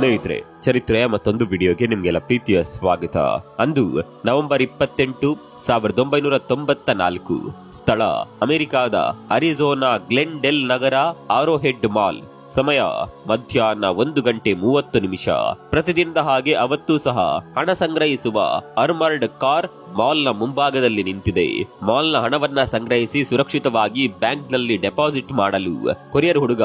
ಸ್ನೇಹಿತರೆ ಚರಿತ್ರೆಯ ಮತ್ತೊಂದು ವಿಡಿಯೋಗೆ ನಿಮ್ಗೆಲ್ಲ ಪ್ರೀತಿಯ ಸ್ವಾಗತ. ಅಂದು ನವೆಂಬರ್ ಇಪ್ಪತ್ತೆಂಟು, ಸಾವಿರದ ಒಂಬೈನೂರ ತೊಂಬತ್ತ ನಾಲ್ಕು, ಸ್ಥಳ ಅಮೆರಿಕಾದ ಅರಿಜೋನಾ ಗ್ಲೆಂಡೆಲ್ ನಗರ ಆರೋಹೆಡ್ ಮಾಲ್. ಸಮಯ ಮಧ್ಯಾಹ್ನ ಒಂದು ಗಂಟೆ ಮೂವತ್ತು ನಿಮಿಷ. ಪ್ರತಿದಿನದ ಹಾಗೆ ಅವತ್ತು ಸಹ ಹಣ ಸಂಗ್ರಹಿಸುವ ಅರ್ಮರ್ಡ್ ಕಾರ್ ಮಾಲ್ನ ಮುಂಭಾಗದಲ್ಲಿ ನಿಂತಿದೆ. ಮಾಲ್ನ ಹಣವನ್ನ ಸಂಗ್ರಹಿಸಿ ಸುರಕ್ಷಿತವಾಗಿ ಬ್ಯಾಂಕ್ನಲ್ಲಿ ಡೆಪಾಸಿಟ್ ಮಾಡಲು ಕೊರಿಯರ್ ಹುಡುಗ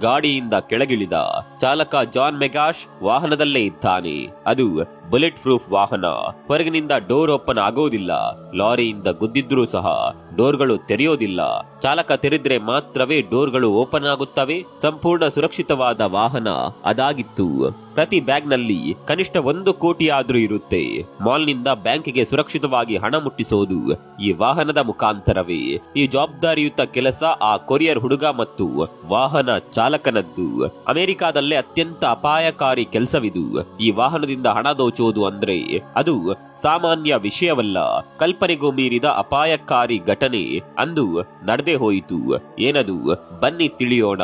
ಗಾಡಿಯಿಂದ ಕೆಳಗಿಳಿದ ಚಾಲಕ ಜಾನ್ ಮೆಗಾಶ್ ವಾಹನದಲ್ಲೇ ಇದ್ದಾನೆ. ಅದು ಬುಲೆಟ್ ಪ್ರೂಫ್ ವಾಹನ. ಹೊರಗಿನಿಂದ ಡೋರ್ ಓಪನ್ ಆಗೋದಿಲ್ಲ. ಲಾರಿಯಿಂದ ಗುದ್ದಿದ್ರೂ ಸಹ ಡೋರ್ಗಳು ತೆರೆಯೋದಿಲ್ಲ. ಚಾಲಕ ತೆರೆದ್ರೆ ಮಾತ್ರವೇ ಡೋರ್ಗಳು ಓಪನ್ ಆಗುತ್ತವೆ. ಸಂಪೂರ್ಣ ಸುರಕ್ಷಿತವಾದ ವಾಹನ ಅದಾಗಿತ್ತು. ಪ್ರತಿ ಬ್ಯಾಗ್ನಲ್ಲಿ ಕನಿಷ್ಠ ಒಂದು ಕೋಟಿ ಆದ್ರೂ ಇರುತ್ತೆ. ಮಾಲ್ನಿಂದ ಬ್ಯಾಂಕಿಗೆ ಸುರಕ್ಷಿತವಾಗಿ ಹಣ ಮುಟ್ಟಿಸುವುದು ಈ ವಾಹನದ ಮುಖಾಂತರವೇ. ಈ ಜವಾಬ್ದಾರಿಯುತ ಕೆಲಸ ಆ ಕೊರಿಯರ್ ಹುಡುಗ ಮತ್ತು ವಾಹನ ಚಾಲಕನದ್ದು. ಅಮೆರಿಕಾದಲ್ಲೇ ಅತ್ಯಂತ ಅಪಾಯಕಾರಿ ಕೆಲಸವಿದು. ಈ ವಾಹನದಿಂದ ಹಣ ದೋಚುವುದು ಅಂದ್ರೆ ಅದು ಸಾಮಾನ್ಯ ವಿಷಯವಲ್ಲ, ಕಲ್ಪನೆಗೂ ಮೀರಿದ ಅಪಾಯಕಾರಿ ಘಟನೆ ಅಂದು ನಡೆದೇ ಹೋಯಿತು. ಏನದು? ಬನ್ನಿ ತಿಳಿಯೋಣ.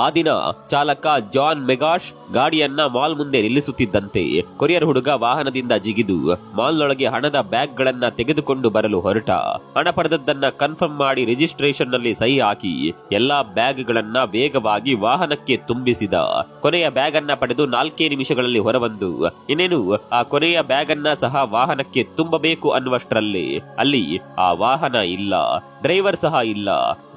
ಆ ದಿನ ಚಾಲಕ ಜಾನ್ ಮೆಗಾಶ್ ಗಾಡಿಯನ್ನ ಮಾಲ್ ಮುಂದೆ ನಿಲ್ಲಿಸುತ್ತಿದ್ದಂತೆ ಕೊರಿಯರ್ ಹುಡುಗ ವಾಹನದಿಂದ ಜಿಗಿದು ಮಾಲ್ನೊಳಗೆ ಹಣದ ಬ್ಯಾಗ್ ಗಳನ್ನ ತೆಗೆದುಕೊಂಡು ಬರಲು ಹೊರಟ. ಹಣ ಪಡೆದದ್ದನ್ನ ಕನ್ಫರ್ಮ್ ಮಾಡಿ ರಿಜಿಸ್ಟ್ರೇಷನ್ನಲ್ಲಿ ಸಹಿ ಹಾಕಿ ಎಲ್ಲಾ ಬ್ಯಾಗ್ ಗಳನ್ನ ವೇಗವಾಗಿ ವಾಹನಕ್ಕೆ ತುಂಬಿಸಿದ. ಕೊನೆಯ ಬ್ಯಾಗ್ ಅನ್ನ ಪಡೆದು ನಾಲ್ಕೇ ನಿಮಿಷಗಳಲ್ಲಿ ಹೊರಬಂದು, ಇನ್ನೇನು ಆ ಕೊನೆಯ ಬ್ಯಾಗ್ ಅನ್ನ ಸಹ ವಾಹನಕ್ಕೆ ತುಂಬಬೇಕು ಅನ್ನುವಷ್ಟರಲ್ಲಿ ಅಲ್ಲಿ ಆ ವಾಹನ ಇಲ್ಲ. ಡ್ರೈವರ್ ಸಹ ಇಲ್ಲ.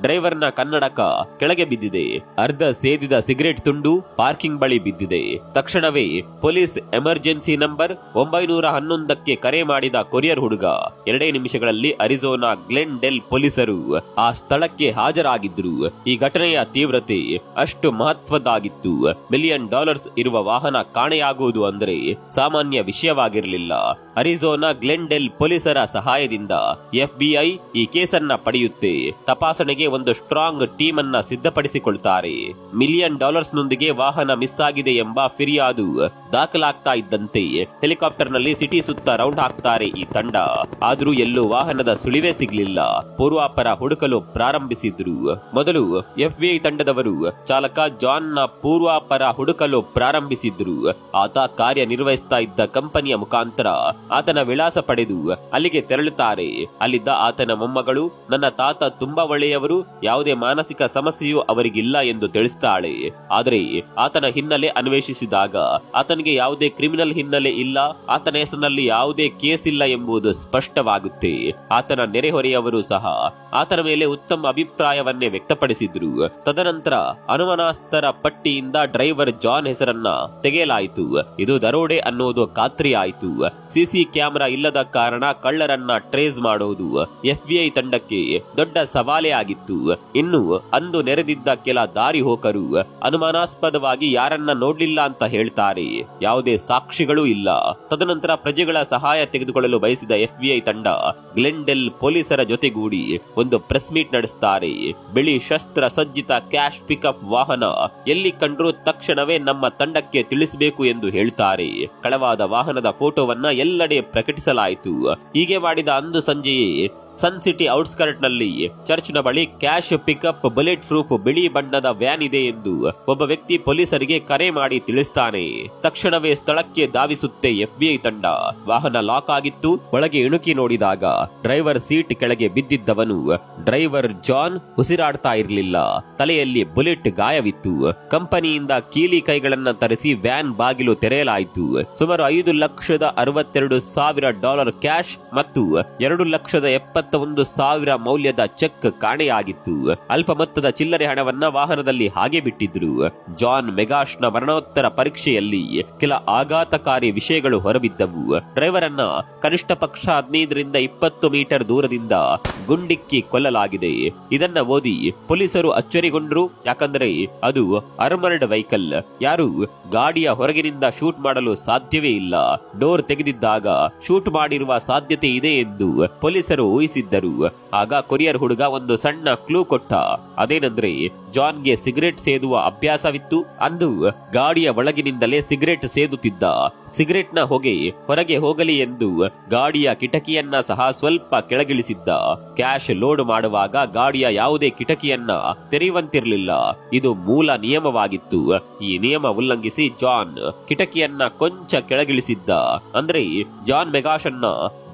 ಡ್ರೈವರ್ನ ಕನ್ನಡಕ ಕೆಳಗೆ ಬಿದ್ದಿದೆ. ಅರ್ಧ ಸೇದಿದ ಸಿಗರೆಟ್ ತುಂಡು ಪಾರ್ಕಿಂಗ್ ಬಳಿ ಬಿದ್ದಿದೆ. ತಕ್ಷಣವೇ ಪೊಲೀಸ್ ಎಮರ್ಜೆನ್ಸಿ ನಂಬರ್ ಒಂಬೈನೂರ ಹನ್ನೊಂದಕ್ಕೆ ಕರೆ ಮಾಡಿದ ಕೊರಿಯರ್ ಹುಡುಗ. ಎರಡೇ ನಿಮಿಷಗಳಲ್ಲಿ ಅರಿಜೋನಾ ಗ್ಲೆನ್ ಡೆಲ್ ಪೊಲೀಸರು ಆ ಸ್ಥಳಕ್ಕೆ ಹಾಜರಾಗಿದ್ರು ಈ ಘಟನೆಯ ತೀವ್ರತೆ ಅಷ್ಟು ಮಹತ್ವದ್ದಾಗಿತ್ತು. ಮಿಲಿಯನ್ ಡಾಲರ್ಸ್ ಇರುವ ವಾಹನ ಕಾಣೆಯಾಗುವುದು ಅಂದರೆ ಸಾಮಾನ್ಯ ವಿಷಯವಾಗಿರಲಿಲ್ಲ. ಅರಿಜೋನಾ ಗ್ಲೆಂಡೆಲ್ ಪೊಲೀಸರ ಸಹಾಯದಿಂದ ಎಫ್ಬಿಐ ಈ ಕೇಸನ್ನ ಪಡೆಯುತ್ತೆ. ತಪಾಸಣೆಗೆ ಒಂದು ಸ್ಟ್ರಾಂಗ್ ಟೀಮ್ ಅನ್ನ ಸಿದ್ಧಪಡಿಸಿಕೊಳ್ತಾರೆ. ಮಿಲಿಯನ್ ಡಾಲರ್ಸ್ ನೊಂದಿಗೆ ವಾಹನ ಮಿಸ್ ಆಗಿದೆ ಎಂಬ ಫಿರ್ಯಾದು ದಾಖಲಾಗ್ತಾ ಇದ್ದಂತೆ ಹೆಲಿಕಾಪ್ಟರ್ನಲ್ಲಿ ಸಿಟಿ ಸುತ್ತ ರೌಂಡ್ ಹಾಕ್ತಾರೆ ಈ ತಂಡ. ಆದ್ರೂ ಎಲ್ಲೂ ವಾಹನದ ಸುಳಿವೇ ಸಿಗ್ಲಿಲ್ಲ. ಪೂರ್ವಾಪರ ಹುಡುಕಲು ಪ್ರಾರಂಭಿಸಿದ್ರು. ಮೊದಲು ಎಫ್ಬಿಐ ತಂಡದವರು ಚಾಲಕ ಜಾನ್ನ ಪೂರ್ವಾಪರ ಹುಡುಕಲು ಪ್ರಾರಂಭಿಸಿದ್ರು. ಆತ ಕಾರ್ಯನಿರ್ವಹಿಸ್ತಾ ಇದ್ದ ಕಂಪನಿಯ ಮುಖಾಂತರ ಆತನ ವಿಳಾಸ ಪಡೆದು ಅಲ್ಲಿಗೆ ತೆರಳುತ್ತಾರೆ. ಅಲ್ಲಿದ್ದ ಆತನ ಮೊಮ್ಮಗಳು, ನನ್ನ ತಾತ ತುಂಬಾ ಒಳ್ಳೆಯವರು, ಯಾವುದೇ ಮಾನಸಿಕ ಸಮಸ್ಯೆಯೂ ಅವರಿಗಿಲ್ಲ ಎಂದು ತಿಳಿಸ್ತಾಳೆ. ಆದರೆ ಆತನ ಹಿನ್ನೆಲೆ ಅನ್ವೇಷಿಸಿದಾಗ, ಆತನಿಗೆ ಯಾವುದೇ ಕ್ರಿಮಿನಲ್ ಹಿನ್ನೆಲೆ ಇಲ್ಲ, ಆತನ ಹೆಸರಿನಲ್ಲಿ ಯಾವುದೇ ಕೇಸ್ ಇಲ್ಲ ಎಂಬುದು ಸ್ಪಷ್ಟವಾಗುತ್ತೆ. ಆತನ ನೆರೆಹೊರೆಯವರು ಸಹ ಆತನ ಮೇಲೆ ಉತ್ತಮ ಅಭಿಪ್ರಾಯವನ್ನೇ ವ್ಯಕ್ತಪಡಿಸಿದ್ರು. ತದನಂತರ ಅನುಮಾನಾಸ್ತರ ಪಟ್ಟಿಯಿಂದ ಡ್ರೈವರ್ ಜಾನ್ ಹೆಸರನ್ನ ತೆಗೆಯಲಾಯಿತು. ಇದು ದರೋಡೆ ಅನ್ನೋದು ಖಾತ್ರಿಯಾಯಿತು. ಸಿಸಿ ಕ್ಯಾಮೆರಾ ಇಲ್ಲದ ಕಾರಣ ಕಳ್ಳರನ್ನ ಟ್ರೇಸ್ ಮಾಡುವುದು ಎಫ್ಬಿಐ ತಂಡಕ್ಕೆ ದೊಡ್ಡ ಸವಾಲೇ ಆಗಿತ್ತು. ಇನ್ನು ಅಂದು ನೆರೆದಿದ್ದ ಕೆಲ ದಾರಿ ಹೋಕರು ಅನುಮಾನಾಸ್ಪದವಾಗಿ ಯಾರನ್ನ ನೋಡ್ಲಿಲ್ಲ ಅಂತ ಹೇಳ್ತಾರೆ. ಯಾವುದೇ ಸಾಕ್ಷಿಗಳು ಇಲ್ಲ. ತದನಂತರ ಪ್ರಜೆಗಳ ಸಹಾಯ ತೆಗೆದುಕೊಳ್ಳಲು ಬಯಸಿದ ಎಫ್ಬಿಐ ತಂಡ ಗ್ಲೆಂಡೆಲ್ ಪೊಲೀಸರ ಜೊತೆಗೂಡಿ ಒಂದು ಪ್ರೆಸ್ ಮೀಟ್ ನಡೆಸ್ತಾರೆ. ಬಿಳಿ ಶಸ್ತ್ರ ಸಜ್ಜಿತ ಕ್ಯಾಶ್ ಪಿಕಪ್ ವಾಹನ ಎಲ್ಲಿ ಕಂಡ್ರೂ ತಕ್ಷಣವೇ ನಮ್ಮ ತಂಡಕ್ಕೆ ತಿಳಿಸಬೇಕು ಎಂದು ಹೇಳ್ತಾರೆ. ಕಳವಾದ ವಾಹನದ ಫೋಟೋವನ್ನ ಎಲ್ಲೆಡೆ ಪ್ರಕಟಿಸಲಾಯಿತು. ಹೀಗೆ ಮಾಡಿದ ಅಂದು ಸಂಜೆಯೇ ಸನ್ ಸಿಟಿ ಔಟ್ಸ್ಕರ್ಟ್ನಲ್ಲಿ ಚರ್ಚ್ನ ಬಳಿ ಕ್ಯಾಶ್ ಪಿಕಪ್, ಬುಲೆಟ್ ಪ್ರೂಫ್, ಬಿಳಿ ಬಣ್ಣದ ವ್ಯಾನ್ ಇದೆ ಎಂದು ಒಬ್ಬ ವ್ಯಕ್ತಿ ಪೊಲೀಸರಿಗೆ ಕರೆ ಮಾಡಿ ತಿಳಿಸ್ತಾನೆ. ತಕ್ಷಣವೇ ಸ್ಥಳಕ್ಕೆ ಧಾವಿಸುತ್ತೆ ಎಫ್ಬಿಐ ತಂಡ. ವಾಹನ ಲಾಕ್ ಆಗಿತ್ತು. ಒಳಗೆ ಇಣುಕಿ ನೋಡಿದಾಗ ಡ್ರೈವರ್ ಸೀಟ್ ಕೆಳಗೆ ಬಿದ್ದಿದ್ದವನು. ಡ್ರೈವರ್ ಜಾನ್ ಉಸಿರಾಡ್ತಾ ಇರಲಿಲ್ಲ. ತಲೆಯಲ್ಲಿ ಬುಲೆಟ್ ಗಾಯವಿತ್ತು. ಕಂಪನಿಯಿಂದ ಕೀಲಿ ಕೈಗಳನ್ನ ತರಿಸಿ ವ್ಯಾನ್ ಬಾಗಿಲು ತೆರೆಯಲಾಯಿತು. ಸುಮಾರು ಐದು ಲಕ್ಷದ ಅರವತ್ತೆರಡು ಸಾವಿರ ಡಾಲರ್ ಕ್ಯಾಶ್ ಮತ್ತು ಎರಡು ಲಕ್ಷದ ಎಪ್ಪತ್ತ ಒಂದು ಸಾವಿರ ಮೌಲ್ಯದ ಚೆಕ್ ಕಾಣೆಯಾಗಿತ್ತು. ಅಲ್ಪ ಮೊತ್ತದ ಚಿಲ್ಲರೆ ಹಣವನ್ನ ವಾಹನದಲ್ಲಿ ಹಾಗೆ ಬಿಟ್ಟಿದ್ರು. ಜಾನ್ ಮೆಗಾಶ್ನ ಮರಣೋತ್ತರ ಪರೀಕ್ಷೆಯಲ್ಲಿ ಕೆಲ ಆಘಾತಕಾರಿ ವಿಷಯಗಳು ಹೊರಬಿದ್ದವು. ಡ್ರೈವರ್ ಅನ್ನ ಕನಿಷ್ಠ ಪಕ್ಷ ಹದಿನೈದರಿಂದ ಇಪ್ಪತ್ತು ಮೀಟರ್ ದೂರದಿಂದ ಗುಂಡಿಕ್ಕಿ ಕೊಲ್ಲಲಾಗಿದೆ. ಇದನ್ನ ಓದಿ ಪೊಲೀಸರು ಅಚ್ಚರಿಗೊಂಡ್ರು. ಯಾಕಂದ್ರೆ ಅದು ಅರ್ಮರ್ಡ್ ವೆಹಿಕಲ್. ಯಾರು ಗಾಡಿಯ ಹೊರಗಿನಿಂದ ಶೂಟ್ ಮಾಡಲು ಸಾಧ್ಯವೇ ಇಲ್ಲ. ಡೋರ್ ತೆಗೆದಿದ್ದಾಗ ಶೂಟ್ ಮಾಡಿರುವ ಸಾಧ್ಯತೆ ಇದೆ ಎಂದು ಪೊಲೀಸರು ನಿಲ್ಲಿಸಿದ್ದರು ಆಗ ಕೊರಿಯರ್ ಹುಡುಗ ಒಂದು ಸಣ್ಣ ಕ್ಲೂ ಕೊಟ್ಟ. ಅದೇನೆಂದ್ರೆ, ಜಾನ್ಗೆ ಸಿಗರೆಟ್ ಸೇದುವ ಅಭ್ಯಾಸವಿತ್ತು. ಅಂದು ಗಾಡಿಯ ಒಳಗಿನಿಂದಲೇ ಸಿಗರೆಟ್ ಸೇದುತ್ತಿದ್ದ. ಸಿಗರೆಟ್ನ ಹೊಗೆ ಹೊರಗೆ ಹೋಗಲಿ ಎಂದು ಗಾಡಿಯ ಕಿಟಕಿಯನ್ನ ಸಹ ಸ್ವಲ್ಪ ಕೆಳಗಿಳಿಸಿದ್ದ. ಕ್ಯಾಶ್ ಲೋಡ್ ಮಾಡುವಾಗ ಗಾಡಿಯ ಯಾವುದೇ ಕಿಟಕಿಯನ್ನ ತೆರೆಯುವಂತಿರಲಿಲ್ಲ. ಇದು ಮೂಲ ನಿಯಮವಾಗಿತ್ತು. ಈ ನಿಯಮ ಉಲ್ಲಂಘಿಸಿ ಜಾನ್ ಕಿಟಕಿಯನ್ನ ಕೊಂಚ ಕೆಳಗಿಳಿಸಿದ್ದ. ಅಂದ್ರೆ, ಜಾನ್ ಮೆಗಾಶನ್ನ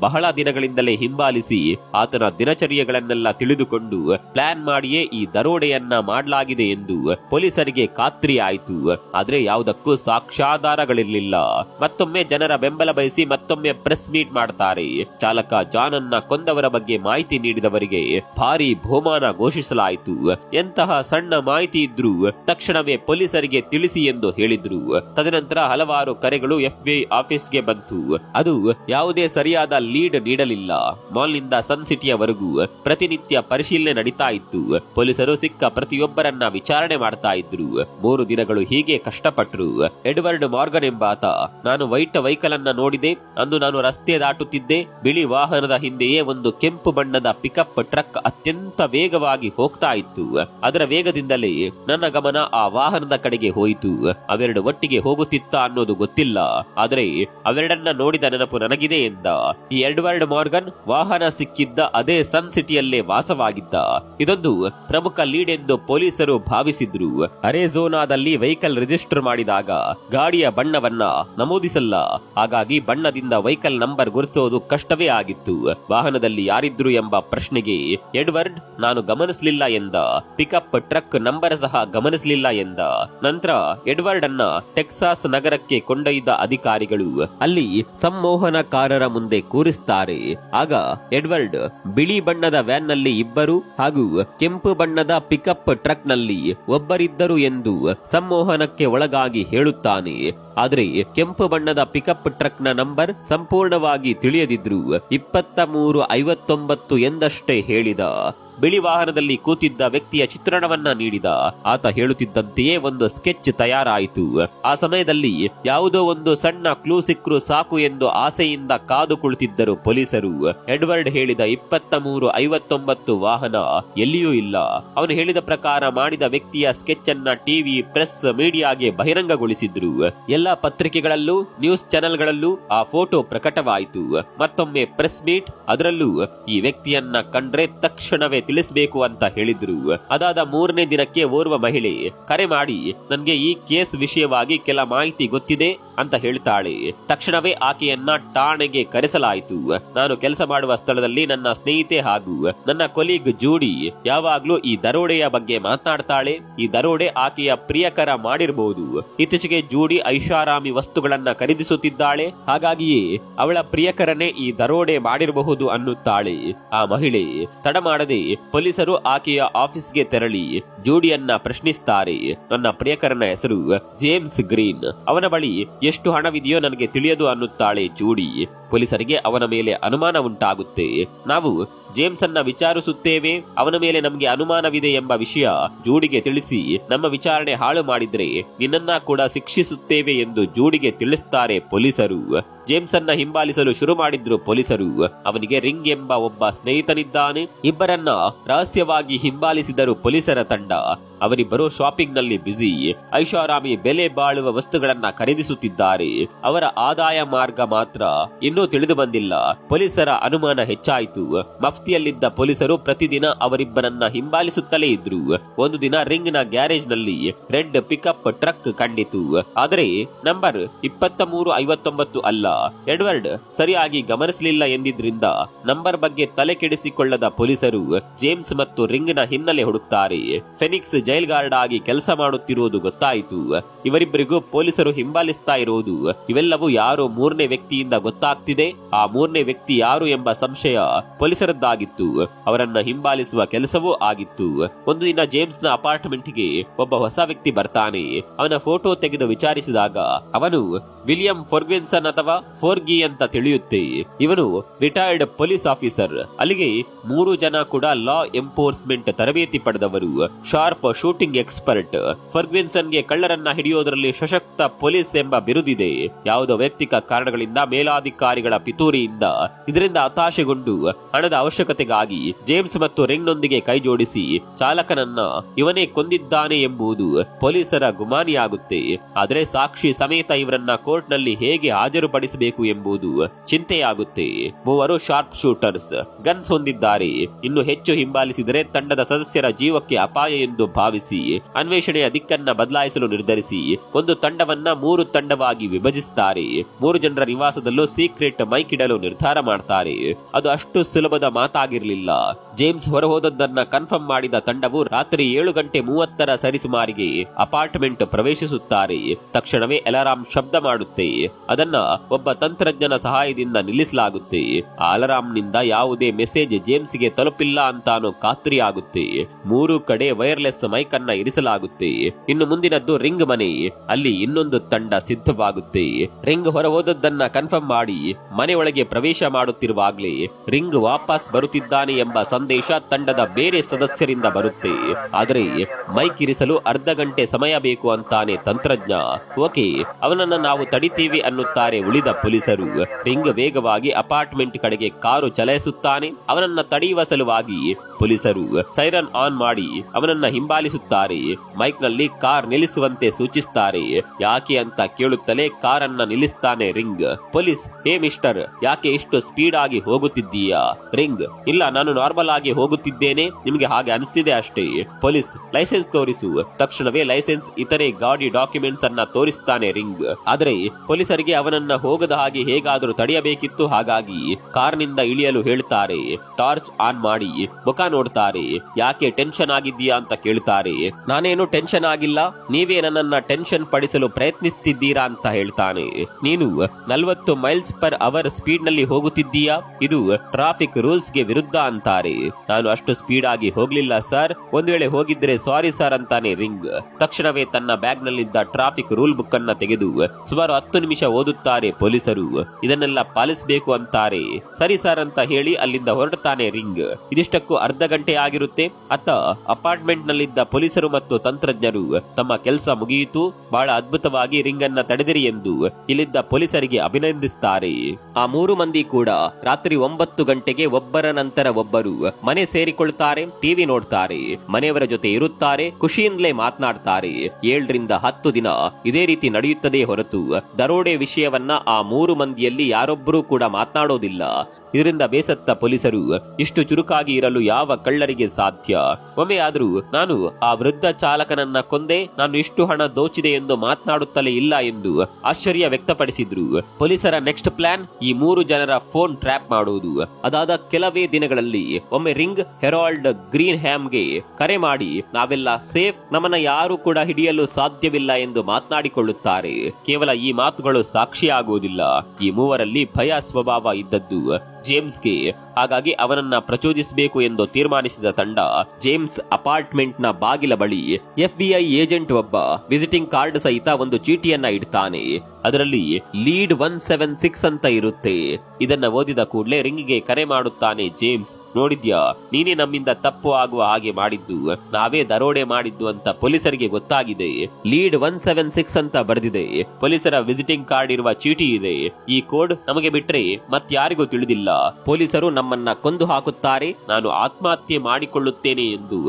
ಬಹಳ ದಿನಗಳಿಂದಲೇ ಹಿಂಬಾಲಿಸಿ ಆತನ ದಿನಚರ್ಯಗಳನ್ನೆಲ್ಲ ತಿಳಿದುಕೊಂಡು ಪ್ಲಾನ್ ಮಾಡಿಯೇ ಈ ದರೋಡೆಯನ್ನ ಮಾಡಲಾಗಿದೆ ಎಂದು ಪೊಲೀಸರಿಗೆ ಖಾತ್ರಿ ಆಯಿತು. ಆದ್ರೆ ಯಾವುದಕ್ಕೂ ಸಾಕ್ಷ್ಯಾಧಾರಗಳಿರಲಿಲ್ಲ. ಮತ್ತೊಮ್ಮೆ ಜನರ ಬೆಂಬಲ ಬಯಸಿ ಮತ್ತೊಮ್ಮೆ ಪ್ರೆಸ್ ಮೀಟ್ ಮಾಡ್ತಾರೆ. ಚಾಲಕ ಜಾನ್ ಅನ್ನ ಕೊಂದವರ ಬಗ್ಗೆ ಮಾಹಿತಿ ನೀಡಿದವರಿಗೆ ಭಾರಿ ಬಹುಮಾನ ಘೋಷಿಸಲಾಯಿತು. ಎಂತಹ ಸಣ್ಣ ಮಾಹಿತಿ ಇದ್ರೂ ತಕ್ಷಣವೇ ಪೊಲೀಸರಿಗೆ ತಿಳಿಸಿ ಎಂದು ಹೇಳಿದ್ರು. ತದನಂತರ ಹಲವಾರು ಕರೆಗಳು ಎಫ್ಬಿಐ ಆಫೀಸ್ಗೆ ಬಂತು. ಅದು ಯಾವುದೇ ಸರಿಯಾದ ಲೀಡ್ ನೀಡಲಿಲ್ಲ. ಮಾಲ್ನಿಂದ ಸನ್ ಸಿಟಿಯವರೆಗೂ ಪ್ರತಿನಿತ್ಯ ಪರಿಶೀಲನೆ ನಡೀತಾ ಇತ್ತು. ಪೊಲೀಸರು ಸಿಕ್ಕ ಪ್ರತಿಯೊಬ್ಬರನ್ನ ವಿಚಾರಣೆ ಮಾಡ್ತಾ ಇದ್ರು. ಮೂರು ದಿನಗಳು ಹೀಗೆ ಕಷ್ಟಪಟ್ರು. ಎಡ್ವರ್ಡ್ ಮಾರ್ಗನ್ ಎಂಬಾತ, ನಾನು ವೈಟ್ ವೆಹಿಕಲ್ ಅನ್ನ ನೋಡಿದೆ. ಅಂದು ನಾನು ರಸ್ತೆ ದಾಟುತ್ತಿದ್ದೆ. ಬಿಳಿ ವಾಹನದ ಹಿಂದೆಯೇ ಒಂದು ಕೆಂಪು ಬಣ್ಣದ ಪಿಕಪ್ ಟ್ರಕ್ ಅತ್ಯಂತ ವೇಗವಾಗಿ ಹೋಗ್ತಾ ಇತ್ತು. ಅದರ ವೇಗದಿಂದಲೇ ನನ್ನ ಗಮನ ಆ ವಾಹನದ ಕಡೆಗೆ ಹೋಯಿತು. ಅವೆರಡು ಒಟ್ಟಿಗೆ ಹೋಗುತ್ತಿತ್ತ ಅನ್ನೋದು ಗೊತ್ತಿಲ್ಲ. ಆದರೆ ಅವೆರಡನ್ನ ನೋಡಿದ ನೆನಪು ನನಗಿದೆ ಎಂದ. ಈ ಎಡ್ವರ್ಡ್ ಮಾರ್ಗನ್ ವಾಹನ ಸಿಕ್ಕಿದ್ದ ಅದೇ ಸನ್ ಸಿಟಿಯಲ್ಲೇ ವಾಸವಾಗಿದ್ದ. ಇದೊಂದು ಪ್ರಮುಖ ಲೀಡ್ ಎಂದು ಪೊಲೀಸರು ಭಾವಿಸಿದ್ರು. ಅರೆಜೋನಾದಲ್ಲಿ ವೆಹಿಕಲ್ ರಿಜಿಸ್ಟರ್ ಮಾಡಿದಾಗ ಗಾಡಿಯ ಬಣ್ಣವನ್ನ ನಮೂದಿಸಲ್ಲ. ಹಾಗಾಗಿ ಬಣ್ಣದಿಂದ ವೆಹಿಕಲ್ ನಂಬರ್ ಗುರುತಿಸೋದು ಕಷ್ಟವೇ ಆಗಿತ್ತು. ವಾಹನದಲ್ಲಿ ಯಾರಿದ್ರು ಎಂಬ ಪ್ರಶ್ನೆಗೆ ಎಡ್ವರ್ಡ್, ನಾನು ಗಮನಿಸಲಿಲ್ಲ ಎಂದ. ಪಿಕಪ್ ಟ್ರಕ್ ನಂಬರ್ ಸಹ ಗಮನಿಸಲಿಲ್ಲ ಎಂದ. ನಂತರ ಎಡ್ವರ್ಡ್ ಅನ್ನ ಟೆಕ್ಸಾಸ್ ನಗರಕ್ಕೆ ಕೊಂಡೊಯ್ದ ಅಧಿಕಾರಿಗಳು ಅಲ್ಲಿ ಸಂಮೋಹನಕಾರರ ಮುಂದೆ ಕೂರಿಸ್ತಾರೆ ಆಗ ಎಡ್ವರ್ಡ್ ಬಿಳಿ ಬಣ್ಣದ ವ್ಯಾನ್ನಲ್ಲಿ ಇಬ್ಬರು ಹಾಗೂ ಕೆಂಪು ಬಣ್ಣದ ಪಿಕಪ್ ಟ್ರಕ್ನಲ್ಲಿ ಒಬ್ಬರಿದ್ದರು ಎಂದು ಸಂಮೋಹನಕ್ಕೆ ಒಳಗಾಗಿ ಹೇಳುತ್ತಾನೆ. ಆದರೆ ಕೆಂಪು ಬಣ್ಣದ ಪಿಕಪ್ ಟ್ರಕ್ನ ನಂಬರ್ ಸಂಪೂರ್ಣವಾಗಿ ತಿಳಿಯದಿದ್ರು ಇಪ್ಪತ್ತ ಮೂರು ಐವತ್ತೊಂಬತ್ತು ಎಂದಷ್ಟೇ ಹೇಳಿದ. ಬಿಳಿ ವಾಹನದಲ್ಲಿ ಕೂತಿದ್ದ ವ್ಯಕ್ತಿಯ ಚಿತ್ರಣವನ್ನ ನೀಡಿದ ಆತ ಹೇಳುತ್ತಿದ್ದಂತೆಯೇ ಒಂದು ಸ್ಕೆಚ್ ತಯಾರಾಯಿತು. ಆ ಸಮಯದಲ್ಲಿ ಯಾವುದೋ ಒಂದು ಸಣ್ಣ ಕ್ಲೂ ಸಿಕ್ಕರು ಸಾಕು ಎಂದು ಆಸೆಯಿಂದ ಕಾದು ಕುಳಿತಿದ್ದರು ಪೊಲೀಸರು. ಎಡ್ವರ್ಡ್ ಹೇಳಿದ ಇಪ್ಪತ್ತ ಮೂರು ಐವತ್ತೊಂಬತ್ತು ವಾಹನ ಎಲ್ಲಿಯೂ ಇಲ್ಲ. ಅವನು ಹೇಳಿದ ಪ್ರಕಾರ ಮಾಡಿದ ವ್ಯಕ್ತಿಯ ಸ್ಕೆಚ್ ಅನ್ನ ಟಿವಿ, ಪ್ರೆಸ್, ಮೀಡಿಯಾಗೆ ಬಹಿರಂಗಗೊಳಿಸಿದ್ರು. ಎಲ್ಲಾ ಪತ್ರಿಕೆಗಳಲ್ಲೂ, ನ್ಯೂಸ್ ಚಾನೆಲ್ಗಳಲ್ಲೂ ಆ ಫೋಟೋ ಪ್ರಕಟವಾಯಿತು. ಮತ್ತೊಮ್ಮೆ ಪ್ರೆಸ್ ಮೀಟ್, ಅದರಲ್ಲೂ ಈ ವ್ಯಕ್ತಿಯನ್ನ ಕಂಡ್ರೆ ತಕ್ಷಣವೇ ತಿಳಿಸಬೇಕು ಅಂತ ಹೇಳಿದ್ರು. ಅದಾದ ಮೂರನೇ ದಿನಕ್ಕೆ ಓರ್ವ ಮಹಿಳೆ, ಕರೆ ಮಾಡಿ, ನನ್ಗೆ ಈ ಕೇಸ್ ವಿಷಯವಾಗಿ ಕೆಲ ಮಾಹಿತಿ ಗೊತ್ತಿದೆ. ಅಂತ ಹೇಳ್ತಾಳೆ. ತಕ್ಷಣವೇ ಆಕೆಯನ್ನ ಠಾಣೆಗೆ ಕರೆಸಲಾಯಿತು. ನಾನು ಕೆಲಸ ಮಾಡುವ ಸ್ಥಳದಲ್ಲಿ ನನ್ನ ಸ್ನೇಹಿತೆ ಹಾಗೂ ನನ್ನ ಕೊಲೀಗ್ ಜೋಡಿ ಯಾವಾಗ್ಲೂ ಈ ದರೋಡೆಯ ಬಗ್ಗೆ ಮಾತನಾಡ್ತಾಳೆ. ಈ ದರೋಡೆ ಆಕೆಯ ಪ್ರಿಯಕರ ಮಾಡಿರಬಹುದು ಇತ್ತೀಚೆಗೆ ಜೋಡಿ ಐಷಾರಾಮಿ ವಸ್ತುಗಳನ್ನ ಖರೀದಿಸುತ್ತಿದ್ದಾಳೆ. ಹಾಗಾಗಿಯೇ ಅವಳ ಪ್ರಿಯಕರನೇ ಈ ದರೋಡೆ ಮಾಡಿರಬಹುದು ಅನ್ನುತ್ತಾಳೆ. ಆ ಮಹಿಳೆ ತಡ ಮಾಡದೆ ಪೊಲೀಸರು ಆಕೆಯ ಆಫೀಸ್ಗೆ ತೆರಳಿ ಜೂಡಿಯನ್ನ ಪ್ರಶ್ನಿಸ್ತಾರೆ. ನನ್ನ ಪ್ರಿಯಕರನ ಹೆಸರು ಜೇಮ್ಸ್ ಗ್ರೀನ್. ಅವನ ಬಳಿ ಎಷ್ಟು ಹಣವಿದೆಯೋ ನನಗೆ ತಿಳಿಯದು ಅನ್ನುತ್ತಾಳೆ ಜೋಡಿ. ಪೊಲೀಸರಿಗೆ ಅವನ ಮೇಲೆ ಅನುಮಾನ ಉಂಟಾಗುತ್ತೆ. ನಾವು ಜೇಮ್ಸ್ ಅನ್ನ ವಿಚಾರಿಸುತ್ತೇವೆ, ಅವನ ಮೇಲೆ ನಮಗೆ ಅನುಮಾನವಿದೆ ಎಂಬ ವಿಷಯ ಜೂಡಿಗೆ ತಿಳಿಸಿ ನಮ್ಮ ವಿಚಾರಣೆ ಹಾಳು ಮಾಡಿದ್ರೆ ನಿನ್ನನ್ನ ಕೂಡ ಶಿಕ್ಷಿಸುತ್ತೇವೆ ಎಂದು ಜೂಡಿಗೆ ತಿಳಿಸ್ತಾರೆ ಪೊಲೀಸರು. ಜೇಮ್ಸ್ ಅನ್ನ ಹಿಂಬಾಲಿಸಲು ಶುರು ಮಾಡಿದ್ರು ಪೊಲೀಸರು. ಅವನಿಗೆ ರಿಂಗ್ ಎಂಬ ಒಬ್ಬ ಸ್ನೇಹಿತನಿದ್ದಾನೆ. ಇಬ್ಬರನ್ನ ರಹಸ್ಯವಾಗಿ ಹಿಂಬಾಲಿಸಿದರು ಪೊಲೀಸರ ತಂಡ. ಅವರಿಬ್ಬರು ಶಾಪಿಂಗ್ನಲ್ಲಿ ಬ್ಯುಸಿ. ಐಷಾರಾಮಿ ಬೆಲೆ ಬಾಳುವ ವಸ್ತುಗಳನ್ನ ಖರೀದಿಸುತ್ತಿದ್ದಾರೆ. ಅವರ ಆದಾಯ ಮಾರ್ಗ ಮಾತ್ರ ಇನ್ನೂ ತಿಳಿದು ಬಂದಿಲ್ಲ. ಪೊಲೀಸರ ಅನುಮಾನ ಹೆಚ್ಚಾಯಿತು. ಮಫ್ತಿಯಲ್ಲಿದ್ದ ಪೊಲೀಸರು ಪ್ರತಿದಿನ ಅವರಿಬ್ಬರನ್ನ ಹಿಂಬಾಲಿಸುತ್ತಲೇ ಇದ್ರು. ಒಂದು ದಿನ ರಿಂಗ್ನ ಗ್ಯಾರೇಜ್ನಲ್ಲಿ ರೆಡ್ ಪಿಕಪ್ ಟ್ರಕ್ ಕಂಡಿತು. ಆದರೆ ನಂಬರ್ ಇಪ್ಪತ್ತ ಮೂರು ಐವತ್ತೊಂಬತ್ತು ಅಲ್ಲ. ಎಡ್ವರ್ಡ್ ಸರಿಯಾಗಿ ಗಮನಿಸಲಿಲ್ಲ ಎಂದಿದ್ರಿಂದ ನಂಬರ್ ಬಗ್ಗೆ ತಲೆ ಕೆಡಿಸಿಕೊಳ್ಳದ ಪೊಲೀಸರು ಜೇಮ್ಸ್ ಮತ್ತು ರಿಂಗ್ನ ಹಿನ್ನೆಲೆ ಹುಡುಕ್ತಾರೆ. ಫೆನಿಕ್ಸ್ ಜೈಲ್ ಗಾರ್ಡ್ ಆಗಿ ಕೆಲಸ ಮಾಡುತ್ತಿರುವುದು ಗೊತ್ತಾಯಿತು. ಇವರಿಬ್ಬರಿಗೂ ಪೊಲೀಸರು ಹಿಂಬಾಲಿಸ್ತಾ ಇರುವುದು ಇವೆಲ್ಲವೂ ಯಾರು ಮೂರನೇ ವ್ಯಕ್ತಿಯಿಂದ ಗೊತ್ತಾಗ್ತಿದೆ. ಆ ಮೂರನೇ ವ್ಯಕ್ತಿ ಯಾರು ಎಂಬ ಸಂಶಯ ಪೊಲೀಸರದ್ದಾಗಿತ್ತು ಅವರನ್ನ ಹಿಂಬಾಲಿಸುವ ಕೆಲಸವೂ ಆಗಿತ್ತು. ಒಂದು ದಿನ ಜೇಮ್ಸ್ನ ಅಪಾರ್ಟ್ಮೆಂಟ್ಗೆ ಒಬ್ಬ ಹೊಸ ವ್ಯಕ್ತಿ ಬರ್ತಾನೆ. ಅವನ ಫೋಟೋ ತೆಗೆದು ವಿಚಾರಿಸಿದಾಗ ಅವನು, ವಿಲಿಯಂ ಫೋರ್ಗ್ವಿನ್ಸನ್ ಅಥವಾ ಫೋರ್ಗಿ ಅಂತ ತಿಳಿಯುತ್ತೆ. ಇವನು ರಿಟೈರ್ಡ್ ಪೊಲೀಸ್ ಆಫೀಸರ್. ಅಲ್ಲಿಗೆ ಮೂರು ಜನ ಕೂಡ ಲಾ ಎಂಫೋರ್ಸ್ಮೆಂಟ್ ತರಬೇತಿ ಪಡೆದವರು. Sharp shooting expert. ಫರ್ಗ್ವಿನ್ಸನ್ಗೆ ಕಳ್ಳರನ್ನ ಹಿಡಿಯೋದರಲ್ಲಿ ಸಶಕ್ತ ಪೊಲೀಸ್ ಎಂಬ ಬಿರುದಿದೆ. ಯಾವುದೋ ವೈಯಕ್ತಿಕ ಕಾರಣಗಳಿಂದ ಮೇಲಾಧಿಕಾರಿಗಳ ಪಿತೂರಿಯಿಂದ ಇದರಿಂದ ಹತಾಶೆಗೊಂಡು ಹಣದ ಅವಶ್ಯಕತೆಗಾಗಿ ಜೇಮ್ಸ್ ಮತ್ತು ರಿಂಗ್ನೊಂದಿಗೆ ಕೈಜೋಡಿಸಿ ಚಾಲಕನನ್ನ ಇವನೇ ಕೊಂದಿದ್ದಾನೆ ಎಂಬುದು ಪೊಲೀಸರ ಗುಮಾನಿಯಾಗುತ್ತೆ. ಆದರೆ ಸಾಕ್ಷಿ ಸಮೇತ ಇವರನ್ನ ಕೋರ್ಟ್ನಲ್ಲಿ ಹೇಗೆ ಹಾಜರುಪಡಿಸಬೇಕು ಎಂಬುದು ಚಿಂತೆಯಾಗುತ್ತೆ. ಮೂವರು ಶಾರ್ಪ್ ಶೂಟರ್ಸ್ ಗನ್ಸ್ ಹೊಂದಿದ್ದಾರೆ. ಇನ್ನು ಹೆಚ್ಚು ಹಿಂಬಾಲಿಸಿದರೆ ತಂಡದ ಸದಸ್ಯರ ಜೀವಕ್ಕೆ ಅಪಾಯ ಎಂದು ಭಾವಿಸಿ ಅನ್ವೇಷಣೆಯ ದಿಕ್ಕನ್ನ ಬದಲಾಯಿಸಲು ನಿರ್ಧರಿಸಿ ಒಂದು ತಂಡವನ್ನ ಮೂರು ತಂಡವಾಗಿ ವಿಭಜಿಸುತ್ತಾರೆ ಮೂರು ಜನರ ನಿವಾಸದಲ್ಲೂ ಸೀಕ್ರೆಟ್ ಮೈಕ್ ಇಡಲು ನಿರ್ಧಾರ ಮಾಡ್ತಾರೆ. ಅದು ಅಷ್ಟು ಸುಲಭದ ಮಾತಾಗಿರಲಿಲ್ಲ. ಜೇಮ್ಸ್ ಹೊರಹೋದದ್ದನ್ನ ಕನ್ಫರ್ಮ್ ಮಾಡಿದ ತಂಡವು ರಾತ್ರಿ ಏಳು ಗಂಟೆ ಮೂವತ್ತರ ಸರಿಸುಮಾರಿಗೆ ಅಪಾರ್ಟ್ಮೆಂಟ್ ಪ್ರವೇಶಿಸುತ್ತಾರೆ. ತಕ್ಷಣವೇ ಅಲಾರಾಂ ಶಬ್ದ ಮಾಡುತ್ತೆ. ಅದನ್ನ ಒಬ್ಬ ತಂತ್ರಜ್ಞನ ಸಹಾಯದಿಂದ ನಿಲ್ಲಿಸಲಾಗುತ್ತೆ. ಆ ಅಲಾರಾಂನಿಂದ ಯಾವುದೇ ಮೆಸೇಜ್ ಜೇಮ್ಸ್ಗೆ ತಲುಪಿಲ್ಲ ಅಂತಾನು ಖಾತ್ರಿಯಾಗುತ್ತೆ. ಮೂರು ಕಡೆ ವೈರ್ಲೆಸ್ ಮೈಕ್ ಅನ್ನ ಇರಿಸಲಾಗುತ್ತೆ. ಇನ್ನು ಮುಂದಿನದ್ದು ರಿಂಗ್ ಮನೆ. ಅಲ್ಲಿ ಇನ್ನೊಂದು ತಂಡ ಸಿದ್ಧವಾಗುತ್ತೆ. ರಿಂಗ್ ಹೊರಹೋದದ್ದನ್ನ ಕನ್ಫರ್ಮ್ ಮಾಡಿ ಮನೆಯೊಳಗೆ ಪ್ರವೇಶ ಮಾಡುತ್ತಿರುವಾಗಲೇ ರಿಂಗ್ ವಾಪಸ್ ಬರುತ್ತಿದ್ದಾನೆ ಎಂಬ ಸಂದೇಶ ತಂಡದ ಬೇರೆ ಸದಸ್ಯರಿಂದ ಬರುತ್ತೆ. ಆದರೆ ಮೈಕ್ ಇರಿಸಲು ಅರ್ಧ ಗಂಟೆ ಸಮಯ ಬೇಕು ಅಂತಾನೆ ತಂತ್ರಜ್ಞ. ಓಕೆ, ಅವನನ್ನ ನಾವು ತಡಿತೀವಿ ಅನ್ನುತ್ತಾರೆ ಉಳಿದ ಪೊಲೀಸರು. ರಿಂಗ್ ವೇಗವಾಗಿ ಅಪಾರ್ಟ್ಮೆಂಟ್ ಕಡೆಗೆ ಕಾರು ಚಲಾಯಿಸುತ್ತಾನೆ. ಅವನನ್ನ ತಡೆಯುವ ಸಲುವಾಗಿ ಪೊಲೀಸರು ಸೈರನ್ ಆನ್ ಮಾಡಿ ಅವನನ್ನ ಹಿಂಬಾಲಿಸುತ್ತಾರೆ. ಮೈಕ್ನಲ್ಲಿ ಕಾರ್ ನಿಲ್ಲಿಸುವಂತೆ ಸೂಚಿಸುತ್ತಾರೆ ಯಾಕೆ ಅಂತ ಕೇಳುತ್ತಲೇ ಕಾರನ್ನ ನಿಲ್ಲಿಸ್ತಾನೆ ರಿಂಗ್. ಪೊಲೀಸ್, ಹೇ ಮಿಸ್ಟರ್, ಯಾಕೆ ಇಷ್ಟು ಸ್ಪೀಡ್ ಆಗಿ ಹೋಗುತ್ತಿದ್ದೀಯಾ? ರಿಂಗ್ ಇಲ್ಲ, ನಾನು ನಾರ್ಮಲ್ ಆಗಿ ಹೋಗುತ್ತಿದ್ದೇನೆ. ನಿಮಗೆ ಹಾಗೆ ಅನಿಸ್ತಿದೆ ಅಷ್ಟೇ. ಪೊಲೀಸ್ ಲೈಸೆನ್ಸ್ ತೋರಿಸು. ತಕ್ಷಣವೇ ಲೈಸೆನ್ಸ್ ಇತರೆ ಗಾಡಿ ಡಾಕ್ಯುಮೆಂಟ್ಸ್ ಅನ್ನ ತೋರಿಸ್ತಾನೆ ರಿಂಗ್. ಆದರೆ ಪೊಲೀಸರಿಗೆ ಅವನನ್ನ ಹೋಗದ ಹಾಗೆ ಹೇಗಾದರೂ ತಡೆಯಬೇಕಿತ್ತು. ಹಾಗಾಗಿ ಕಾರ್ನಿಂದ ಇಳಿಯಲು ಹೇಳ್ತಾರೆ. ಟಾರ್ಚ್ ಆನ್ ಮಾಡಿ ಮುಖ ನೋಡ್ತಾರೆ. ಯಾಕೆ ಟೆನ್ಷನ್ ಆಗಿದ್ದೀಯಾ ಅಂತ ಕೇಳ್ತಾರೆ. ನಾನೇನು ಟೆನ್ಷನ್ ಆಗಿಲ್ಲ. ನೀವೇ ನನ್ನನ್ನ ಟೆನ್ಷನ್ ಪಡಿಸಲು ಪ್ರಯತ್ನಿಸ್ತಿದ್ದೀರಾ ಅಂತ ಹೇಳ್ತಾನೆ. ನೀನು ನಲವತ್ತು ಮೈಲ್ಸ್ ಪರ್ ಅವರ್ ಸ್ಪೀಡ್ನಲ್ಲಿ ಹೋಗುತ್ತಿದ್ದೀಯಾ? ಇದು ಟ್ರಾಫಿಕ್ ರೂಲ್ಸ್ ವಿರುದ್ಧ ಅಂತಾರೆ. ನಾನು ಅಷ್ಟು ಸ್ಪೀಡ್ ಆಗಿ ಹೋಗ್ಲಿಲ್ಲ, ಸರ್. ಒಂದ್ ವೇಳೆ ಹೋಗಿದ್ರೆ ಸಾರಿ, ಸರ್ ಅಂತಾನೆ ರಿಂಗ್. ತಕ್ಷಣವೇ ತನ್ನ ಬ್ಯಾಗ್ ನಲ್ಲಿದ್ದ ಟ್ರಾಫಿಕ್ ರೂಲ್ ಬುಕ್ ಅನ್ನ ತೆಗೆದು ಸುಮಾರು ಹತ್ತು ನಿಮಿಷ ಓದುತ್ತಾರೆ ಪೊಲೀಸರು. ಇದನ್ನೆಲ್ಲ ಪಾಲಿಸಬೇಕು ಅಂತಾರೆ. ಸರಿ, ಸರ್ ಅಂತ ಹೇಳಿ ಅಲ್ಲಿಂದ ಹೊರಡುತ್ತಾನೆ ರಿಂಗ್. ಇದಿಷ್ಟಕ್ಕೂ ಅರ್ಧ ಗಂಟೆ ಆಗಿರುತ್ತೆ. ಅತ್ತ ಅಪಾರ್ಟ್ಮೆಂಟ್ ನಲ್ಲಿದ್ದ ಪೊಲೀಸರು ಮತ್ತು ತಂತ್ರಜ್ಞರು, ತಮ್ಮ ಕೆಲಸ ಮುಗಿಯಿತು. ಬಹಳ ಅದ್ಭುತವಾಗಿ ರಿಂಗ್ ಅನ್ನ ತಡೆದಿರಿ ಎಂದು ಇಲ್ಲಿದ್ದ ಪೊಲೀಸರಿಗೆ ಅಭಿನಂದಿಸುತ್ತಾರೆ ಆ ಮೂರು ಮಂದಿ ಕೂಡ ರಾತ್ರಿ ಒಂಬತ್ತು ಗಂಟೆಗೆ ಒಬ್ಬರ ನಂತರ ಒಬ್ಬರು ಮನೆ ಸೇರಿಕೊಳ್ತಾರೆ ಟಿವಿ ನೋಡ್ತಾರೆ, ಮನೆಯವರ ಜೊತೆ ಇರುತ್ತಾರೆ, ಖುಷಿಯಿಂದಲೇ ಮಾತನಾಡ್ತಾರೆ. ಏಳರಿಂದ ಹತ್ತು ದಿನ ಇದೇ ರೀತಿ ನಡೆಯುತ್ತದೆ ಹೊರತು ದರೋಡೆ ವಿಷಯವನ್ನ ಆ ಮೂರು ಮಂದಿಯಲ್ಲಿ ಯಾರೊಬ್ಬರೂ ಕೂಡ ಮಾತನಾಡೋದಿಲ್ಲ. ಇದರಿಂದ ಬೇಸತ್ತ ಪೊಲೀಸರು, ಇಷ್ಟು ಚುರುಕಾಗಿ ಇರಲು ಯಾವ ಕಳ್ಳರಿಗೆ ಸಾಧ್ಯ? ಒಮ್ಮೆ ಆದರೂ ನಾನು ಆ ವೃದ್ಧ ಚಾಲಕನನ್ನ ಕೊಂದೆ ನಾನು ಇಷ್ಟು ಹಣ ದೋಚಿದೆ ಎಂದು ಮಾತನಾಡುತ್ತಲೇ ಇಲ್ಲ ಎಂದು ಆಶ್ಚರ್ಯ ವ್ಯಕ್ತಪಡಿಸಿದ್ರು. ಪೊಲೀಸರ ನೆಕ್ಸ್ಟ್ ಪ್ಲಾನ್, ಈ ಮೂರು ಜನರ ಫೋನ್ ಟ್ರ್ಯಾಪ್ ಮಾಡುವುದು ಅದಾದ ಕೆಲವೇ ದಿನಗಳಲ್ಲಿ ಒಮ್ಮೆ ರಿಂಗ್ ಹೆರಾಲ್ಡ್ ಗ್ರೀನ್ ಹ್ಯಾಮ್ಗೆ ಕರೆ ಮಾಡಿ, ನಾವೆಲ್ಲ ಸೇಫ್, ನಮ್ಮನ್ನ ಯಾರು ಕೂಡ ಹಿಡಿಯಲು ಸಾಧ್ಯವಿಲ್ಲ ಎಂದು ಮಾತನಾಡಿಕೊಳ್ಳುತ್ತಾರೆ. ಕೇವಲ ಈ ಮಾತುಗಳು ಸಾಕ್ಷಿಯಾಗುವುದಿಲ್ಲ ಈ ಮೂವರಲ್ಲಿ ಭಯ ಸ್ವಭಾವ ಇದ್ದದ್ದು. ಜೇಮ್ಸ್ಗೆ ಹಾಗಾಗಿ ಅವನನ್ನ ಪ್ರಚೋದಿಸಬೇಕು ಎಂದು ತೀರ್ಮಾನಿಸಿದ ತಂಡ ಜೇಮ್ಸ್ ಅಪಾರ್ಟ್ಮೆಂಟ್ನ ಬಾಗಿಲ ಬಳಿ ಎಫ್ಬಿಐ ಏಜೆಂಟ್ ಒಬ್ಬ ವಿಸಿಟಿಂಗ್ ಕಾರ್ಡ್ ಸಹಿತ ಒಂದು ಚೀಟಿಯನ್ನ ಇಡ್ತಾನೆ. ಅದರಲ್ಲಿ ಲೀಡ್ ಒನ್ ಸೆವೆನ್ ಸಿಕ್ಸ್ ಅಂತ ಇರುತ್ತೆ. ಇದನ್ನ ಓದಿದ ಕೂಡಲೇ ರಿಂಗ್ಗೆ ಕರೆ ಮಾಡುತ್ತಾನೆ ಜೇಮ್ಸ್. ನೋಡಿದ್ಯಾ, ನೀನೇ ನಮ್ಮಿಂದ ತಪ್ಪು ಆಗುವ ಹಾಗೆ ಮಾಡಿದ್ದು, ನಾವೇ ದರೋಡೆ ಮಾಡಿದ್ದು ಅಂತ ಪೊಲೀಸರಿಗೆ ಗೊತ್ತಾಗಿದೆ. ಲೀಡ್ ಒನ್ ಸೆವೆನ್ ಸಿಕ್ಸ್ ಅಂತ ಬರೆದಿದೆ. ಪೊಲೀಸರ ವಿಸಿಟಿಂಗ್ ಕಾರ್ಡ್ ಇರುವ ಚೀಟಿ ಇದೆ. ಈ ಕೋಡ್ ನಮಗೆ ಬಿಟ್ರೆ ಮತ್ಯಾರಿಗೂ ತಿಳಿದಿಲ್ಲ. ಪೊಲೀಸರು ನಮ್ಮನ್ನ ಕೊಂದು ಹಾಕುತ್ತಾರೆ, ನಾನು ಆತ್ಮಹತ್ಯೆ ಮಾಡಿಕೊಳ್ಳುತ್ತೇನೆ ಎಂದು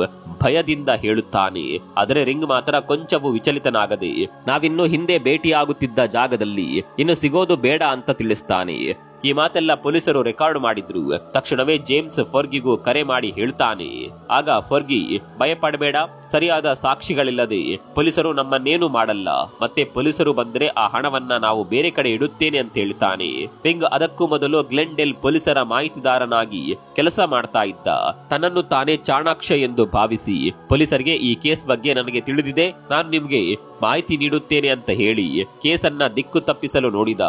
ಭಯದಿಂದ ಹೇಳುತ್ತಾನೆ. ಆದರೆ ರಿಂಗ್ ಮಾತ್ರ ಕೊಂಚವೂ ವಿಚಲಿತನಾಗದೆ, ನಾವಿನ್ನು ಹಿಂದೆ ಭೇಟಿಯಾಗುತ್ತಿದ್ದ ಜಾಗದಲ್ಲಿ, ಇನ್ನು ಸಿಗೋದು ಬೇಡ ಅಂತ ತಿಳಿಸ್ತಾನೆ. ಈ ಮಾತೆಲ್ಲ ಪೊಲೀಸರು ರೆಕಾರ್ಡ್ ಮಾಡಿದ್ರು. ತಕ್ಷಣವೇ ಜೇಮ್ಸ್ ಫರ್ಗಿಗೂ ಕರೆ ಮಾಡಿ ಹೇಳ್ತಾನೆ. ಆಗ ಫರ್ಗಿ, ಭಯಪಡಬೇಡ, ಸರಿಯಾದ ಸಾಕ್ಷಿಗಳಿಲ್ಲದೆ, ಪೊಲೀಸರು ನಮ್ಮನ್ನೇನು ಮಾಡಲ್ಲ. ಮತ್ತೆ ಪೊಲೀಸರು ಬಂದ್ರೆ ಆ ಹಣವನ್ನ ನಾವು ಬೇರೆ ಕಡೆ ಇಡುತ್ತೇನೆ ಅಂತ ಹೇಳ್ತಾನೆ. ಪಿಂಗ್ ಅದಕ್ಕೂ ಮೊದಲು ಗ್ಲೆಂಡೆಲ್ ಪೊಲೀಸರ ಮಾಹಿತಿದಾರನಾಗಿ ಕೆಲಸ ಮಾಡ್ತಾ ಇದ್ದ. ತನ್ನನ್ನು ತಾನೇ ಚಾಣಾಕ್ಷ ಎಂದು ಭಾವಿಸಿ ಪೊಲೀಸರಿಗೆ ಈ ಕೇಸ್ ಬಗ್ಗೆ ನನಗೆ ತಿಳಿದಿದೆ. ನಾನು ನಿಮ್ಗೆ ಮಾಹಿತಿ ನೀಡುತ್ತೇನೆ ಅಂತ ಹೇಳಿ ಕೇಸನ್ನ ದಿಕ್ಕು ತಪ್ಪಿಸಲು ನೋಡಿದ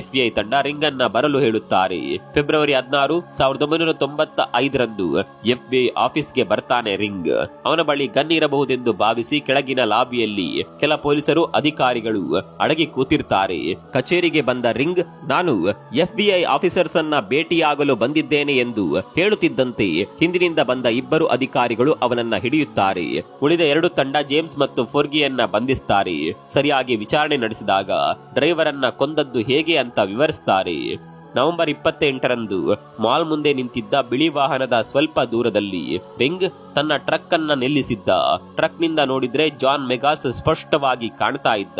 ಎಫ್ಬಿಐ ತಂಡ ರಿಂಗ್ ಅನ್ನ ಬರಲು ಹೇಳುತ್ತಾರೆ. ಫೆಬ್ರವರಿ ಹದಿನಾರು, ಸಾವಿರದ ಒಂಬೈನೂರ ತೊಂಬತ್ತ ಐದರಂದು ಎಫ್ಬಿಐ ಆಫೀಸ್ಗೆ ಬರ್ತಾನೆ ರಿಂಗ್. ಅವನ ಬಳಿ ಗನ್ ಇರಬಹುದೆಂದು ಭಾವಿಸಿ ಕೆಳಗಿನ ಲಾಬಿಯಲ್ಲಿ ಕೆಲ ಪೊಲೀಸರು, ಅಧಿಕಾರಿಗಳು ಅಡಗಿ ಕೂತಿರ್ತಾರೆ. ಕಚೇರಿಗೆ ಬಂದ ರಿಂಗ್, ನಾನು ಎಫ್ಬಿಐ ಆಫೀಸರ್ಸ್ ಅನ್ನ ಭೇಟಿಯಾಗಲು ಬಂದಿದ್ದೇನೆ ಎಂದು ಹೇಳುತ್ತಿದ್ದಂತೆ ಹಿಂದಿನಿಂದ ಬಂದ ಇಬ್ಬರು ಅಧಿಕಾರಿಗಳು ಅವನನ್ನ ಹಿಡಿಯುತ್ತಾರೆ. ಉಳಿದ ಎರಡು ತಂಡ ಜೇಮ್ಸ್ ಮತ್ತು ಫೋರ್ಗಿಯನ್ನ ಬಂಧಿಸ್ತಾರೆ ಸರಿಯಾಗಿ ವಿಚಾರಣೆ ನಡೆಸಿದಾಗ ಡ್ರೈವರ್ ಅನ್ನ ಕೊಂದದ್ದು ಹೇಗೆ ಅಂತ ವಿವರಿಸುತ್ತಾರೆ. ನವೆಂಬರ್ ಇಪ್ಪತ್ತೆಂಟರಂದು ಮಾಲ್ ಮುಂದೆ ನಿಂತಿದ್ದ ಬಿಳಿ ವಾಹನದ ಸ್ವಲ್ಪ ದೂರದಲ್ಲಿ ರಿಂಗ್ ತನ್ನ ಟ್ರಕ್ ಅನ್ನ ನಿಲ್ಲಿಸಿದ್ದ. ಟ್ರಕ್ನಿಂದ ನೋಡಿದ್ರೆ ಜಾನ್ ಮೆಗಾಸ್ ಸ್ಪಷ್ಟವಾಗಿ ಕಾಣ್ತಾ ಇದ್ದ.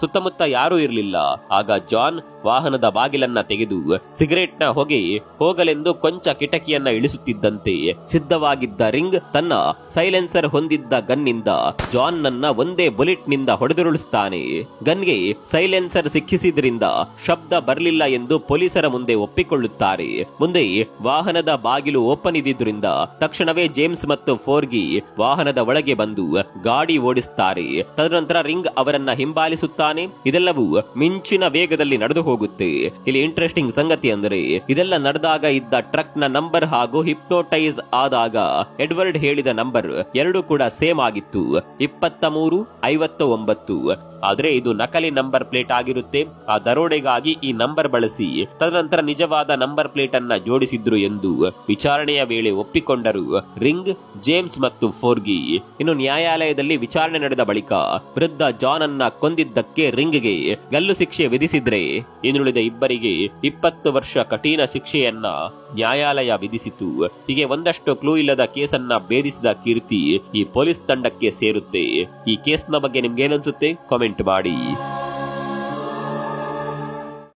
ಸುತ್ತಮುತ್ತ ಯಾರೂ ಇರಲಿಲ್ಲ. ಆಗ ಜಾನ್ ವಾಹನದ ಬಾಗಿಲನ್ನ ತೆಗೆದು ಸಿಗರೇಟ್ನ ಹೊಗೆ ಹೋಗಲೆಂದು ಕೊಂಚ ಕಿಟಕಿಯನ್ನ ಇಳಿಸುತ್ತಿದ್ದಂತೆ ಸಿದ್ಧವಾಗಿದ್ದ ರಿಂಗ್ ತನ್ನ ಸೈಲೆನ್ಸರ್ ಹೊಂದಿದ್ದ ಗನ್ನಿಂದ ಜಾನ್ ನನ್ನ ಒಂದೇ ಬುಲೆಟ್ನಿಂದ ಹೊಡೆದುರುಳಿಸ್ತಾನೆ. ಗನ್ಗೆ ಸೈಲೆನ್ಸರ್ ಸಿಕ್ಕಿಸಿದ್ರಿಂದ ಶಬ್ದ ಬರಲಿಲ್ಲ ಎಂದು ಪೊಲೀಸರ ಮುಂದೆ ಒಪ್ಪಿಕೊಳ್ಳುತ್ತಾರೆ. ಮುಂದೆ ವಾಹನದ ಬಾಗಿಲು ಓಪನ್ ಇದ್ದಿದ್ದರಿಂದ ತಕ್ಷಣವೇ ಜೇಮ್ಸ್ ಮತ್ತು ಫೋರ್ಗಿ ವಾಹನದ ಒಳಗೆ ಬಂದು ಗಾಡಿ ಓಡಿಸುತ್ತಾರೆ ತದನಂತರ ರಿಂಗ್ ಅವರನ್ನ ಹಿಂಬಾಲಿಸುತ್ತಾನೆ. ಇದೆಲ್ಲವೂ ಮಿಂಚಿನ ವೇಗದಲ್ಲಿ ನಡೆದು ಹೋಗುತ್ತೆ. ಇಲ್ಲಿ ಇಂಟ್ರೆಸ್ಟಿಂಗ್ ಸಂಗತಿ ಅಂದ್ರೆ, ಇದೆಲ್ಲ ನಡೆದಾಗ ಇದ್ದ ಟ್ರಕ್ನ ನಂಬರ್ ಹಾಗೂ ಹಿಪ್ನೋಟೈಸ್ ಆದಾಗ ಎಡ್ವರ್ಡ್ ಹೇಳಿದ ನಂಬರ್ ಎರಡು ಕೂಡ ಸೇಮ್ ಆಗಿತ್ತು. ಇಪ್ಪತ್ತ ಮೂರು ಐವತ್ತ ಒಂಬತ್ತು ಆದ್ರೆ ಇದು ನಕಲಿ ನಂಬರ್ ಪ್ಲೇಟ್ ಆಗಿರುತ್ತೆ. ಆ ದರೋಡೆಗಾಗಿ ಈ ನಂಬರ್ ಬಳಸಿ ತದನಂತರ ನಿಜವಾದ ನಂಬರ್ ಪ್ಲೇಟ್ ಅನ್ನ ಜೋಡಿಸಿದ್ರು ಎಂದು ವಿಚಾರಣೆಯ ವೇಳೆ ಒಪ್ಪಿಕೊಂಡರು. ರಿಂಗ್, ಜೇಮ್ಸ್ ಮತ್ತು ಫೋರ್ಗಿ ಇನ್ನು ನ್ಯಾಯಾಲಯದಲ್ಲಿ ವಿಚಾರಣೆ ನಡೆದ ಬಳಿಕ ವೃದ್ಧ ಜಾನ್ ಅನ್ನ ಕೊಂದಿದ್ದಕ್ಕೆ ರಿಂಗ್ಗೆ ಗಲ್ಲು ಶಿಕ್ಷೆ ವಿಧಿಸಿದ್ರೆ ಇನ್ನುಳಿದ ಇಬ್ಬರಿಗೆ ಇಪ್ಪತ್ತು ವರ್ಷ ಕಠಿಣ ಶಿಕ್ಷೆಯನ್ನ ನ್ಯಾಯಾಲಯ ವಿಧಿಸಿತು. ಹೀಗೆ ಒಂದಷ್ಟು ಕ್ಲೂ ಇಲ್ಲದ ಕೇಸನ್ನ ಬೇಧಿಸಿದ ಕೀರ್ತಿ ಈ ಪೊಲೀಸ್ ತಂಡಕ್ಕೆ ಸೇರುತ್ತೆ. ಈ ಕೇಸ್ನ ಬಗ್ಗೆ ನಿಮ್ಗೇನನ್ಸುತ್ತೆ? Comment servant body.